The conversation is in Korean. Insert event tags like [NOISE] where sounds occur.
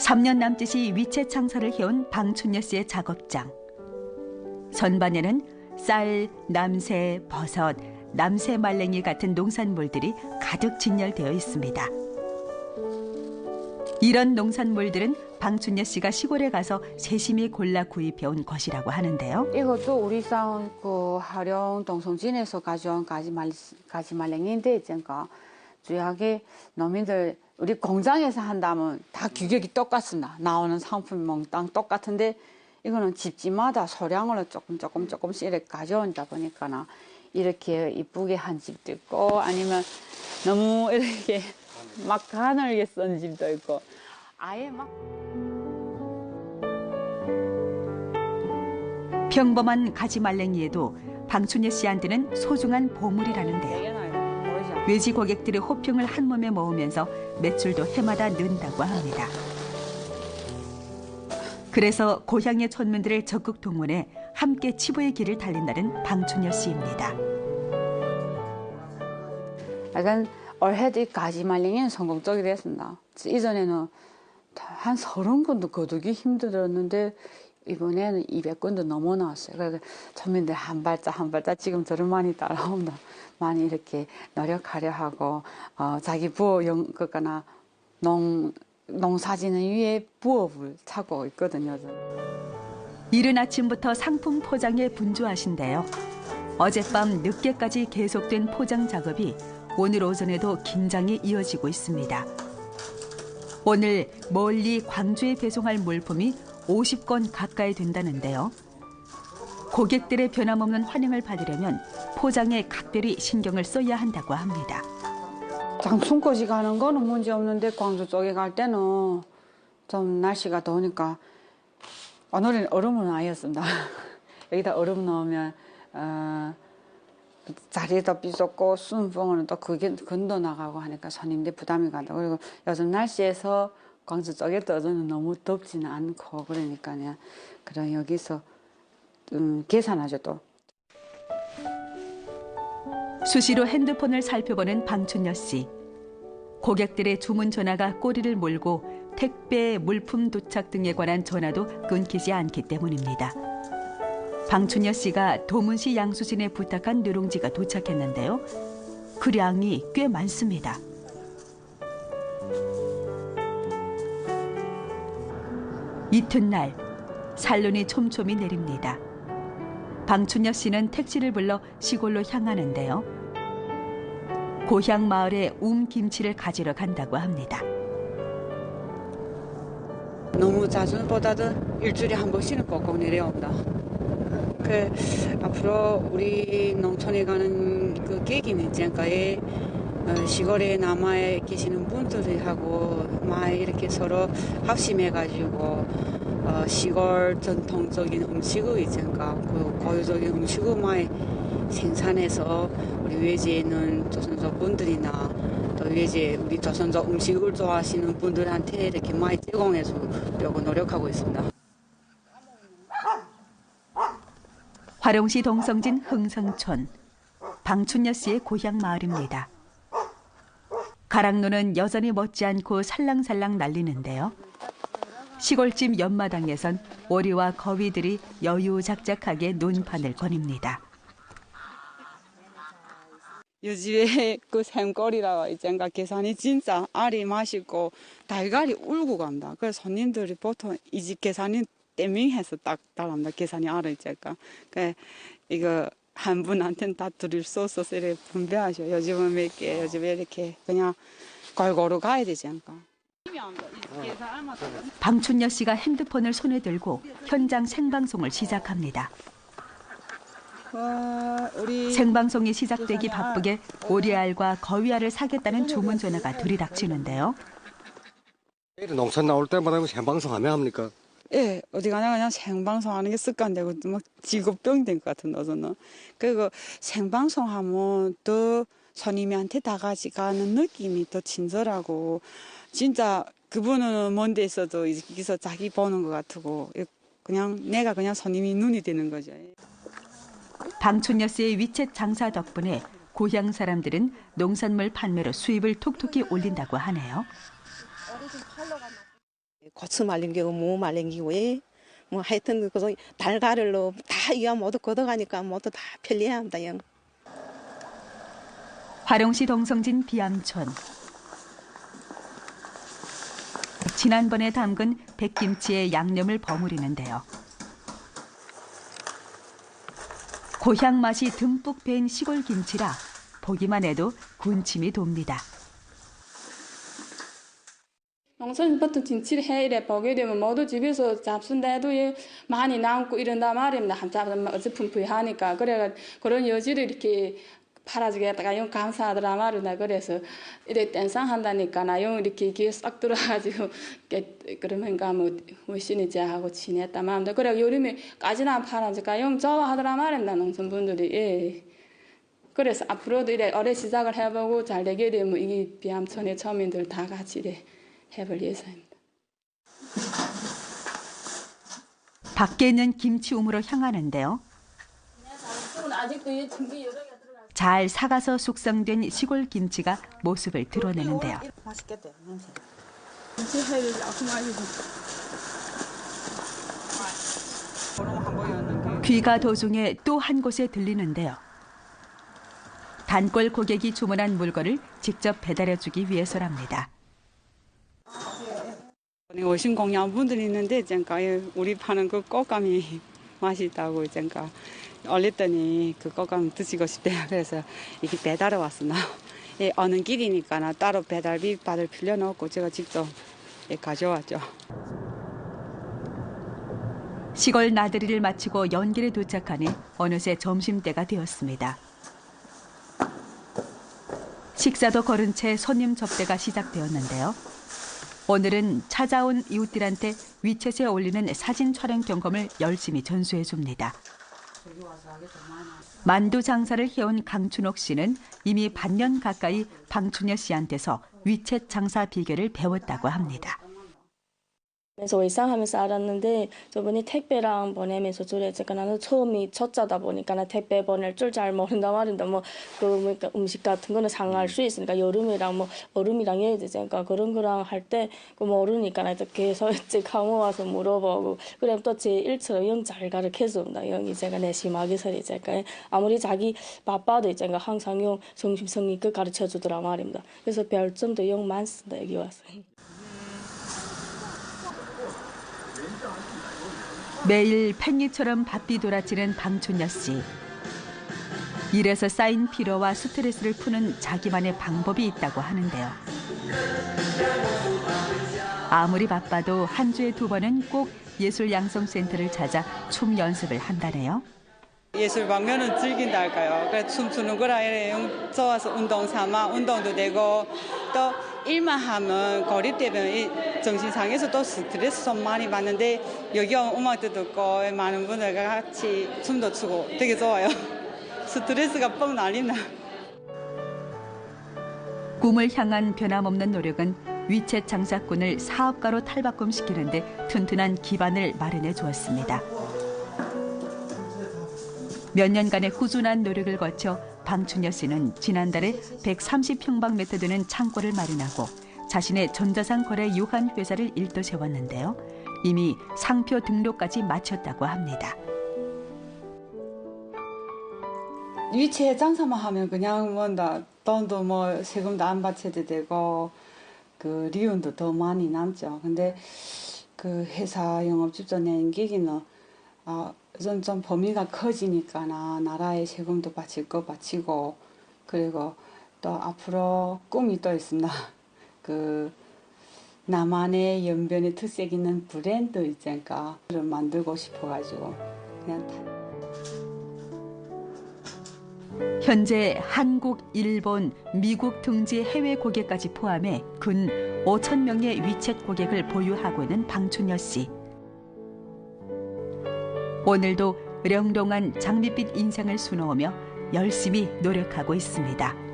3년 남짓이 위채 창사를 해온 방춘여 씨의 작업장. 선반에는 쌀, 남새, 버섯, 남새 말랭이 같은 농산물들이 가득 진열되어 있습니다. 이런 농산물들은 방춘여 씨가 시골에 가서 세심히 골라 구입해온 것이라고 하는데요. 이것도 우리 싸운 그 하령 동성진에서 가져온 가지말 가지말랭인데 제가 주하게 농민들 우리 공장에서 한다면 다 규격이 똑같습니다. 나오는 상품이 몽땅 똑같은데 이거는 집집마다 소량으로 조금 조금 조금씩 이렇게 가져온다 보니까나 이렇게 이쁘게 한 집도 있고 아니면 너무 [LAUGHS] 이렇게 막 가늘게 쓴 집도 있고 아예 막 평범한 가지 말랭이에도 방춘여 씨한테는 소중한 보물이라는데요. 외지 고객들의 호평을 한 몸에 모으면서 매출도 해마다 는다고 합니다. 그래서 고향의 촌민들을 적극 동원해 함께 치부의 길을 달린다는 방춘여 씨입니다. 약간 올해도 이 가지말랭이는 성공적이 됐습니다. 이전에는 한 서른 건도 거두기 힘들었는데 이번에는 200건도 넘어 나왔어요. 그래서 전민들 한 발짝 한 발짝 지금 저를 많이 따라온다. 많이 이렇게 노력하려 하고 어, 자기 부업 연극거나 농 농사지는 위에 부업을 찾고 있거든요. 이른 아침부터 상품 포장에 분주하신데요. 어젯밤 늦게까지 계속된 포장 작업이 오늘 오전에도 긴장이 이어지고 있습니다. 오늘 멀리 광주에 배송할 물품이 50건 가까이 된다는데요. 고객들의 변함없는 환영을 받으려면 포장에 각별히 신경을 써야 한다고 합니다. 장충까지 가는 거는 문제 없는데 광주 쪽에 갈 때는 좀 날씨가 더우니까 오늘은 얼음은 아니었습니다. [LAUGHS] 여기다 얼음 넣으면 어, 자리도 삐졌고 순풍은 또 그게 건도 나가고 하니까 손님들 부담이 가다. 그리고 요즘 날씨에서 광주 쪽에 떠서는 너무 덥지는 않고 그러니까요. 그럼 여기서 음, 계산하죠 또. 수시로 핸드폰을 살펴보는 방춘여 씨. 고객들의 주문 전화가 꼬리를 몰고 택배, 물품 도착 등에 관한 전화도 끊기지 않기 때문입니다. 방춘여 씨가 도문시 양수진에 부탁한 누룽지가 도착했는데요. 그 량이 꽤 많습니다. 이튿날 살눈이 촘촘히 내립니다. 방춘여 씨는 택시를 불러 시골로 향하는데요. 고향 마을에 움 김치를 가지러 간다고 합니다. 너무 자주보다도 일주일에 한 번씩은 꼭꼭 내려온다. 그 앞으로 우리 농촌에 가는 그 계기는 지금까지 어, 시골에 남아 계시는 분들하고 많이 이렇게 서로 합심해가지고 어, 시골 전통적인 음식을 이제가 그 고유적인 음식을 많이 생산해서 우리 외지에 있는 조선족 분들이나 또 외지에 우리 조선족 음식을 좋아하시는 분들한테 이렇게 많이 제공해 주려고 노력하고 있습니다. 화룡시 동성진 흥성촌 방춘여 씨의 고향 마을입니다. 가랑로는 여전히 멋지 않고 살랑살랑 날리는데요. 시골집 옆마당에선 오리와 거위들이 여유작작하게 논판을 거닙니다. 요즘에 그 샘거리라고 있잖아. 계산이 진짜 알이 맛있고 달걀이 울고 간다. 그래서 손님들이 보통 이 집 계산이 떼밍해서 딱 따라온다. 계산이 알아 있잖아. 그 이거 한 분한테는 다 드릴 수 없어서 이렇게 분배하죠. 요즘은 몇 개, 요즘에 이렇게 그냥 골고루 가야 되지 않까. 방춘여 씨가 핸드폰을 손에 들고 현장 생방송을 시작합니다. 와, 우리 생방송이 시작되기 바쁘게 오리알과 거위알을 사겠다는 주문 전화가 들이닥치는데요. 농촌 나올 때마다 생방송 하면 합니까? 예, 어디 가나 그냥 생방송 하는 게 습관되고 막 직업병 된 것 같은 저는. 그리고 생방송 하면 더 손님한테 다가지가는 느낌이 더 친절하고 진짜 그분은 먼데 있어도 여기서 자기 보는 것 같고 그냥 내가 그냥 손님이 눈이 되는 거죠. 방춘여 씨의 위챗 장사 덕분에 고향 사람들은 농산물 판매로 수입을 톡톡히 올린다고 하네요. 고추 말린 게고 무 말린 게고 예. 뭐 하여튼 그래서 달가를로 다 이와 모두 걷어가니까 모두 다 편리합니다. 영. 화룡시 동성진 비암촌. 지난번에 담근 백김치에 양념을 버무리는데요. 고향 맛이 듬뿍 밴 시골 김치라 보기만 해도 군침이 돕니다. 농촌 보통 김치를 해 이래 보게 되면 모두 집에서 잡순데도 예, 많이 남고 이런단 말입니다. 한참 어제 품프하니까 그래가 그런 여지를 이렇게 팔아주겠다가 영 감사하더라 말이다. 그래서 이래 땡상 한다니까 나 영 이렇게 귀에 싹 들어가지고 이렇게 그러면가 뭐 무신이지 하고 지냈다 마음도 그래 요즘에 까지나 팔아주니까 영 좋아하더라 말입니다. 농촌 분들이 예. 그래서 앞으로도 이래 어뢰 시작을 해보고 잘 되게 되면 이 비암촌의 처민들 다 같이 이래 해볼 예정입니다. 밖에 있는 김치 우무로 향하는데요. 잘 사가서 숙성된 시골 김치가 모습을 드러내는데요. 맛있겠다. 김치 번이었는데. 귀가 도중에 또 한 곳에 들리는데요. 단골 고객이 주문한 물건을 직접 배달해주기 위해서랍니다. 오신 공양분들이 있는데 그러니까 우리 파는 그 꽃감이 [LAUGHS] 맛있다고 그러니까 올렸더니 그 꽃감 드시고 싶대요. [LAUGHS] 그래서 이게 배달해 왔으나 [LAUGHS] 예, 어느 길이니까 나 따로 배달비 받을 필요는 없고 제가 직접 예, 가져왔죠. 시골 나들이를 마치고 연길에 도착하니 어느새 점심때가 되었습니다. 식사도 거른 채 손님 접대가 시작되었는데요. 오늘은 찾아온 이웃들한테 위챗에 올리는 사진 촬영 경험을 열심히 전수해 줍니다. 만두 장사를 해온 강춘옥 씨는 이미 반년 가까이 방춘여 씨한테서 위챗 장사 비결을 배웠다고 합니다. 그래서 외상하면서 알았는데 저번에 택배랑 보내면서 저래 제가 나는 처음이 첫자다 보니까 나 택배 보낼 줄 잘 모른다 말인데 뭐그 그러니까 음식 같은 거는 상할 수 있으니까 여름이랑 뭐 얼음이랑 해야 되니까. 그런 거랑 할 때그 모르니까 나 계속 이제 강호 와서 물어보고 그래 또제 일처럼 영 잘 가르쳐 줍니다. 영이 제가 내심하게 서리 제가 아무리 자기 바빠도 이제 항상 영 있게 가르쳐 주더라 말입니다. 그래서 별점도 영 많습니다. 여기 와서. 매일 팽이처럼 바삐 돌아치는 방춘여 씨. 일에서 쌓인 피로와 스트레스를 푸는 자기만의 방법이 있다고 하는데요. 아무리 바빠도 한 주에 두 번은 꼭 예술 양성 센터를 찾아 춤 연습을 한다네요. 예술 방면은 즐긴다 할까요? 그래 춤추는 이래 영 좋아서 운동 삼아 운동도 되고 또 일만 하면 고립되면 이 정신 상해서 또 스트레스 좀 많이 받는데 여기 오면 음악도 듣고 많은 분들과 같이 춤도 추고 되게 좋아요. [LAUGHS] 스트레스가 뻥 날리나. 꿈을 향한 변함없는 노력은 위챗 장사꾼을 사업가로 탈바꿈시키는 데 튼튼한 기반을 마련해 주었습니다. 몇 년간의 꾸준한 노력을 거쳐 방춘여 씨는 지난달에 130평방미터 되는 창고를 마련하고 자신의 전자상 거래 유한 회사를 일도 세웠는데요. 이미 상표 등록까지 마쳤다고 합니다. 위치에 장사만 하면 그냥 뭐다 돈도 뭐 세금도 안 바쳐도 되고 그 리운도 더 많이 남죠. 근데 그 회사 영업 집도 내기기는 아, 우선 좀 범위가 커지니까 나 나라의 세금도 바칠 거 바치고 그리고 또 앞으로 꿈이 또 있습니다. [LAUGHS] 그 나만의 연변의 특색 있는 브랜드 있잖까 를 만들고 싶어가지고 그냥 다 현재 한국, 일본, 미국 등지 해외 고객까지 포함해 근 5천 명의 위챗 고객을 보유하고 있는 방춘여 씨. 오늘도 으령동한 장밋빛 인상을 수놓으며 열심히 노력하고 있습니다.